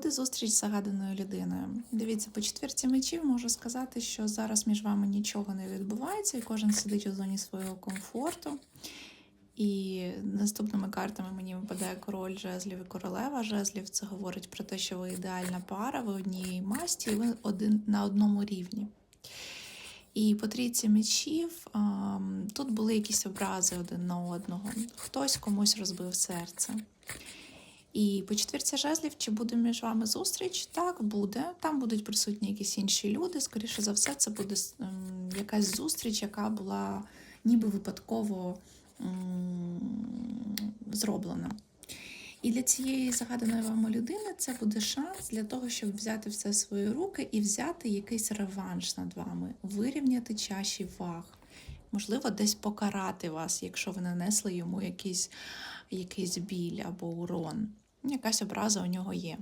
буде зустріч з загаданою людиною. Дивіться, по четвірці мечів можу сказати, що зараз між вами нічого не відбувається, і кожен сидить у зоні свого комфорту. І наступними картами мені випадає король жезлів і королева жезлів. Це говорить про те, що ви ідеальна пара, ви однієї масті, і ви один на одному рівні. І по трійці мечів тут були якісь образи один на одного. Хтось комусь розбив серце. І по четвірці жезлів, чи буде між вами зустріч? Так, буде. Там будуть присутні якісь інші люди. Скоріше за все, це буде ем, якась зустріч, яка була ніби випадково зроблена. І для цієї загаданої вами людини це буде шанс для того, щоб взяти все в свої руки і взяти якийсь реванш над вами, вирівняти чаші ваг. Можливо, десь покарати вас, якщо ви нанесли йому якийсь, якийсь біль або урон. Якась образа у нього є.